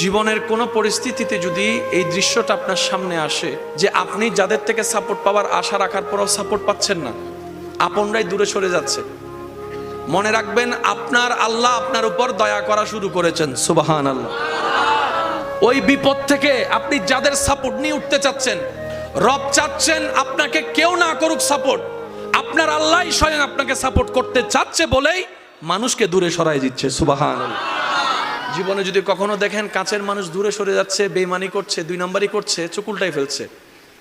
জীবনের কোনো পরিস্থিতিতে যদি এই দৃশ্যটা আপনার সামনে আসে যে আপনি যাদের থেকে সাপোর্ট পাওয়ার আশা রাখার পরও সাপোর্ট পাচ্ছেন না, আপনরাই দূরে সরে যাচ্ছে। মনে রাখবেন, আপনার আল্লাহ আপনার উপর দয়া করা শুরু করেছেন সুবাহান আল্লাহ ওই বিপদ থেকে আপনি যাদের সাপোর্ট নিয়ে উঠতে চাচ্ছেন, রব চাচ্ছেন আপনাকে কেউ না করুক সাপোর্ট আপনার আল্লাহ স্বয়ং আপনাকে সাপোর্ট করতে চাচ্ছে বলেই মানুষকে দূরে সরাই দিচ্ছে সুবাহান আল্লাহ জীবনে যদি কখনো দেখেন কাছের মানুষ দূরে সরে যাচ্ছে, বেইমানি করছে, দুই নম্বরই করছে, চুকুলটাই ফেলছে।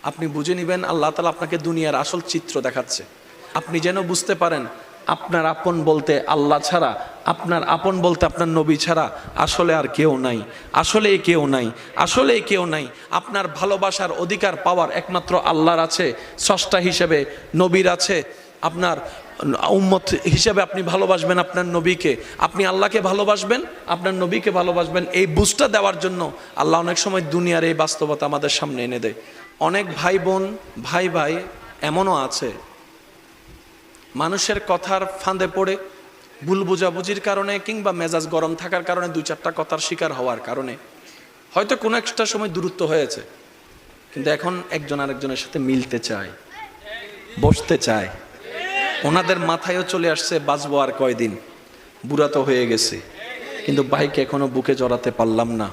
আপনি বুঝে নেবেন, আল্লাহ তালা আপনাকে দুনিয়ার আসল চিত্র দেখাচ্ছে। আপনি যেন বুঝতে পারেন, আপনার আপন বলতে আল্লাহ ছাড়া, আপনার আপন বলতে আপনার নবী ছাড়া আসলে আর কেউ নাই। আসলে কেউ নাই আসলে কেউ নাই। আপনার ভালোবাসার অধিকার পাওয়ার একমাত্র আল্লাহর আছে, স্রষ্টা হিসেবে নবীর আছে। আপনার উম্মত হিসেবে আপনি ভালোবাসবেন আপনার নবীকে। আপনি আল্লাহকে ভালোবাসবেন, আপনার নবীকে ভালোবাসবেন। এই বুঝটা দেওয়ার জন্য আল্লাহ অনেক সময় দুনিয়ার এই বাস্তবতা আমাদের সামনে এনে দেয়। অনেক ভাই বোন ভাই ভাই এমনও আছে। মানুষের কথার ফাঁদে পড়ে, ভুল বোঝাবুঝির কারণে কিংবা মেজাজ গরম থাকার কারণে দুই চারটা কথার শিকার হওয়ার কারণে। হয়তো কোনো একটা সময় দূরত্ব হয়েছে, কিন্তু এখন একজন আরেকজনের সাথে মিলতে চায়, বসতে চায়। ওনাদের মাথায়ও চলে আসছে, বাঁচবো আর কয়দিন? বুড়া তো হয়ে গেছে। কিন্তু ভাইকে এখনও বুকে জড়াতে পারলাম না।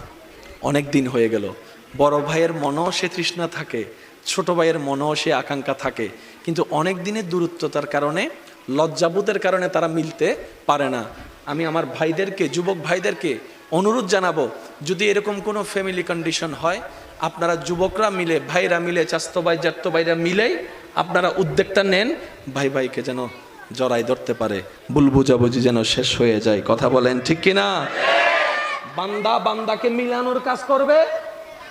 অনেক দিন হয়ে গেল। বড় ভাইয়ের মনও সে তৃষ্ণা থাকে, ছোট ভাইয়ের মনও সে আকাঙ্ক্ষা থাকে। কিন্তু অনেক দিনের দূরত্বতার কারণে, লজ্জাবোধের কারণে তারা মিলতে পারে না। আমি আমার ভাইদেরকে, যুবক ভাইদেরকে অনুরোধ জানাব, যদি এরকম কোনো ফ্যামিলি কন্ডিশন হয়, আপনারা যুবকরা মিলে, ভাইরা মিলে, চাস্তো ভাই জাত্তো ভাইরা মিলেই আপনারা উদ্যোগটা নেন, ভাই ভাইকে যেন জড়াই ধরতে পারে, ভুল বুঝাবুঝি যেন শেষ হয়ে যায়। কথা বলেন ঠিক কিনা? বান্দা বান্দাকে মিলানোর কাজ করবে,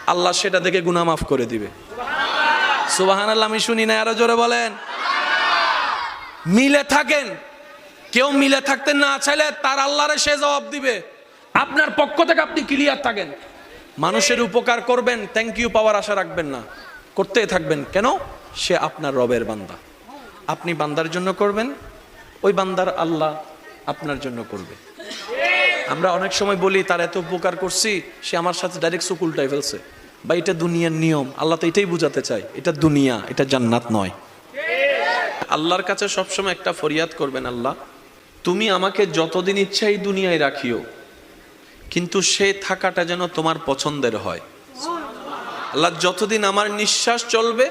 আল্লাহ সেটা দেখে গুনাহ মাফ করে দিবে। সুবাহান আল্লাহ আমি শুনি না আরও জোরে বলেন। মিলে থাকেন, কেউ মিলে থাকতে না চাইলে তার আল্লাহরে সে জবাব দিবে। আপনার পক্ষ থেকে আপনি ক্লিয়ার থাকেন। মানুষের উপকার করবেন থ্যাংক ইউ পাওয়ার আশা রাখবেন না। করতেই থাকবেন। কেন? সে আপনার রবের বান্দা। আপনি বান্দার জন্য করবেন, ওই বান্দার আল্লাহ আপনার জন্য করবে। আমরা অনেক সময় বলি, তার এত উপকার করছি, সে আমার সাথে ডাইরেক্ট সুকুলটাই ফেলছে। বা এটা দুনিয়ার নিয়ম। আল্লাহ তো এটাই বুঝাতে চায়, এটা দুনিয়া, এটা জান্নাত নয়। আল্লাহর কাছে সবসময় একটা ফরিয়াদ করবেন আল্লাহ, তুমি আমাকে যতদিন ইচ্ছা এই দুনিয়ায় রাখিও, কিন্তু সে থাকাটা যেন তোমার পছন্দের হয়। আল্লাহ, যতদিন আমার নিঃশ্বাস চলবে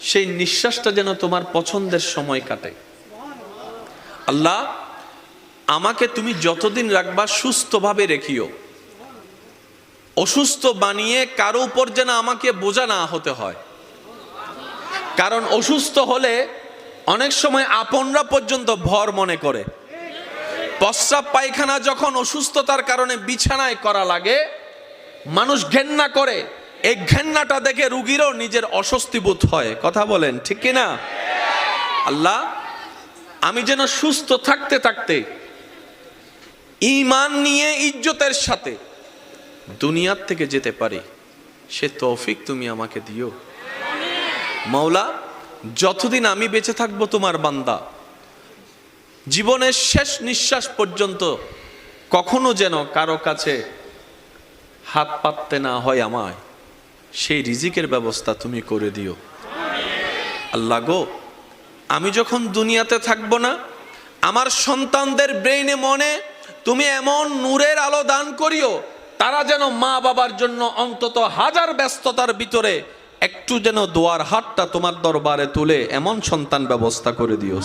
সেই নিঃশ্বাসটা যেন তোমার পছন্দের সময় কাটে। আল্লাহ, আমাকে তুমি যতদিন রাখবা সুস্থভাবে রেখিও। অসুস্থ বানিয়ে কারও উপর যেন আমাকে বোঝা না হতে হয়। কারণ অসুস্থ হলে অনেক সময় আপনরা পর্যন্ত ভর মনে করে। প্রস্রাব পায়খানা যখন অসুস্থতার কারণে বিছানায় করা লাগে, মানুষ ঘেন্না করে। এই ঘেন্নাটা দেখে রুগীরও নিজের অস্বস্তি বোধ হয়। কথা বলেন, ঠিক কিনা আল্লাহ, আমি যেন সুস্থ থাকতে থাকতে ইমান নিয়ে ইজ্জতের সাথে দুনিয়ার থেকে যেতে পারি, সে তৌফিক তুমি আমাকে দিও। মাওলা, যতদিন আমি বেঁচে থাকব তোমার বান্দা, জীবনের শেষ নিঃশ্বাস পর্যন্ত কখনো যেন কারও কাছে হাত পাততে না হয় আমায়। সেই রিজিকের ব্যবস্থা তুমি করে দিও। আল্লাহ গো, আমি যখন দুনিয়াতে থাকব না, আমার সন্তানদের ব্রেইনে মনে তুমি এমন নূরের আলো দান করিও, তারা যেন মা বাবার জন্য অন্তত হাজার ব্যস্ততার ভিতরে একটু যেন দোয়ার হাতটা তোমার দরবারে তুলে এমন সন্তান ব্যবস্থা করে দিও।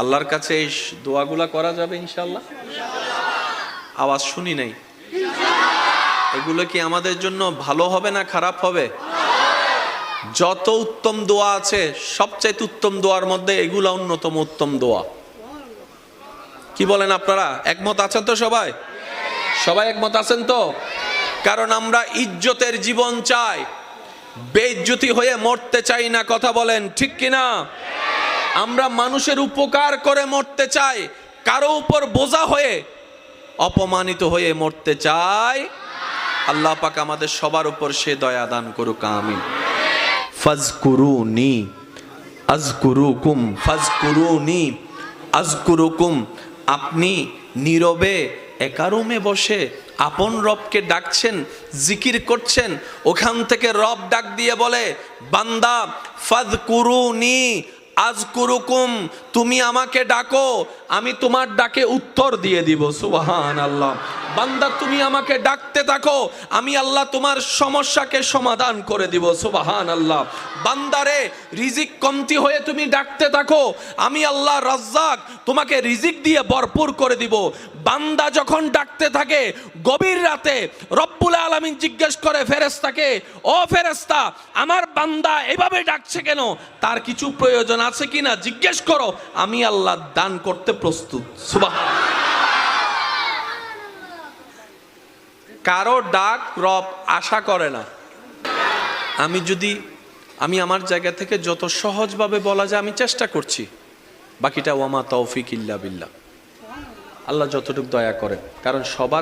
আল্লাহর কাছে এই দোয়াগুলা করা যাবে ইনশাল্লাহ আওয়াজ শুনি নাই। এগুলো কি আমাদের জন্য ভালো হবে না খারাপ হবে? যত উত্তম দোয়া আছে, সবচাইতে উত্তম দোয়ার মধ্যে এগুলা অন্যতম উত্তম দোয়া। কি বলেন আপনারা? একমত আছেন তো সবাই? সবাই একমত আছেন তো? কারণ আমরা ইজ্জতের জীবন চাই। বেইজ্জতি হয়ে মরতে চাই না, কথা বলেন, ঠিক কিনা? আমরা মানুষের উপকার করে মরতে চাই। কারও উপর বোঝা হয়ে, অপমানিত হয়ে মরতে চাই। আল্লাহ পাক আমাদের সবার উপর সে দয়া দান করুক, আমিন। ফাজকুরুনি, আজকুরুকুম ফাজকুরুনি, আজকুরুকুম। আপনি নীরবে একা রুমে বসে আপন রবকে ডাকছেন, জিকির করছেন, ওখান থেকে রব ডাক দিয়ে বলে, বান্দা ফাদ কুরুনি আজ কুরুকুম তুমি আমাকে ডাকো, আমি তোমার ডাকে উত্তর দিয়ে দিব সুবাহান আল্লাহ বান্দা, তুমি আমাকে ডাকতে থাকো, আমি আল্লাহ তোমার সমস্যাকে সমাধান করে দিব সুবাহান আল্লাহ বান্দারে রিজিক কমতি হয়ে তুমি ডাকতে থাকো, আমি আল্লাহ রাজ্জাক তোমাকে রিজিক দিয়ে ভরপুর করে দিব। বান্দা যখন ডাকতে থাকে, গভীর রাতে রব্বুল আলামিন জিজ্ঞেস করে ফেরেস্তাকে ও ফেরেস্তা আমার বান্দা এভাবে ডাকছে কেন? তার কিছু প্রয়োজন আছে কিনা? জিজ্ঞেস করো আমি আল্লাহ দান করতে প্রস্তুত। কারও ডাক রব আশা করে না। আমি যদি, আমি আমার জায়গা থেকে যত সহজভাবে বলা যায় আমি চেষ্টা করছি। বাকিটা ওয়ামা তৌফিক ইল্লা বিল্লাহ। আল্লাহ যতটুকু দয়া করেন, কারণ সবার